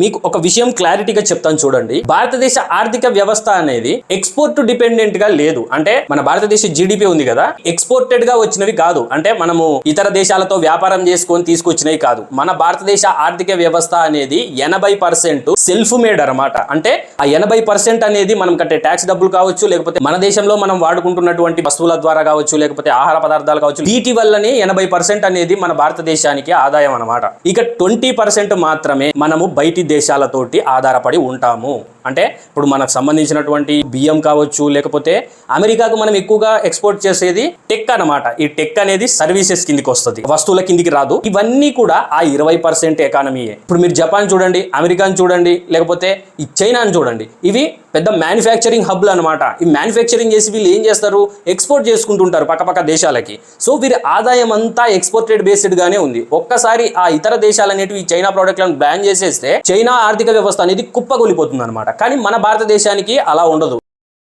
మీకు ఒక విషయం క్లారిటీగా చెప్తాను చూడండి. భారతదేశ ఆర్థిక వ్యవస్థ అనేది ఎక్స్పోర్ట్ డిపెండెంట్గా లేదు. అంటే మన భారతదేశ జీడిపి ఉంది కదా. ఎక్స్పోర్టెడ్గా వచ్చినవి కాదు. అంటే మనము ఇతర దేశాలతో వ్యాపారం చేసుకొని తీసుకొచ్చినవి కాదు. మన భారతదేశ ఆర్థిక వ్యవస్థ అనేది ఎనభై పర్సెంట్ సెల్ఫ్ మేడ్ అనమాట అంటే ఆ ఎనభై పర్సెంట్ అనేది మనం కట్టే ట్యాక్స్ డబ్బులు కావచ్చు లేకపోతే మన దేశంలో మనం వాడుకుంటున్నటువంటి వస్తువుల ద్వారా కావచ్చు లేకపోతే ఆహార పదార్థాలు కావచ్చు వీటి వల్లనే ఎనభై పర్సెంట్ అనేది మన భారతదేశానికి ఆదాయం అనమాట ఇక ట్వంటీ పర్సెంట్ మాత్రమే మనము బయటి దేశాలతోటి ఆధారపడి ఉంటాము. అంటే ఇప్పుడు మనకు సంబంధించినటువంటి బియ్యం కావచ్చు లేకపోతే అమెరికాకు మనం ఎక్కువగా ఎక్స్పోర్ట్ చేసేది టెక్ అన్నమాట. ఈ టెక్ అనేది సర్వీసెస్ కిందికి వస్తుంది వస్తువుల కిందికి రాదు. ఇవన్నీ కూడా ఆ ఇరవై పర్సెంట్ ఎకానమీయే ఇప్పుడు మీరు జపాన్ చూడండి అమెరికాని చూడండి లేకపోతే ఈ చైనాని చూడండి ఇవి పెద్ద మ్యానుఫ్యాక్చరింగ్ హబ్లు అనమాట ఈ మ్యానుఫ్యాక్చరింగ్ చేసి వీళ్ళు ఏం చేస్తారు? ఎక్స్పోర్ట్ చేసుకుంటుంటారు పక్కపక్క దేశాలకి. సో వీరి ఆదాయం అంతా ఎక్స్పోర్టెడ్ బేస్డ్గానే ఉంది. ఒక్కసారి ఆ ఇతర దేశాలు అనేటివి చైనా ప్రోడక్ట్లను బ్యాన్ చేసేస్తే చైనా ఆర్థిక వ్యవస్థ అనేది కుప్పగొలిపోతుంది అనమాట కానీ మన భారతదేశానికి అలా ఉండదు.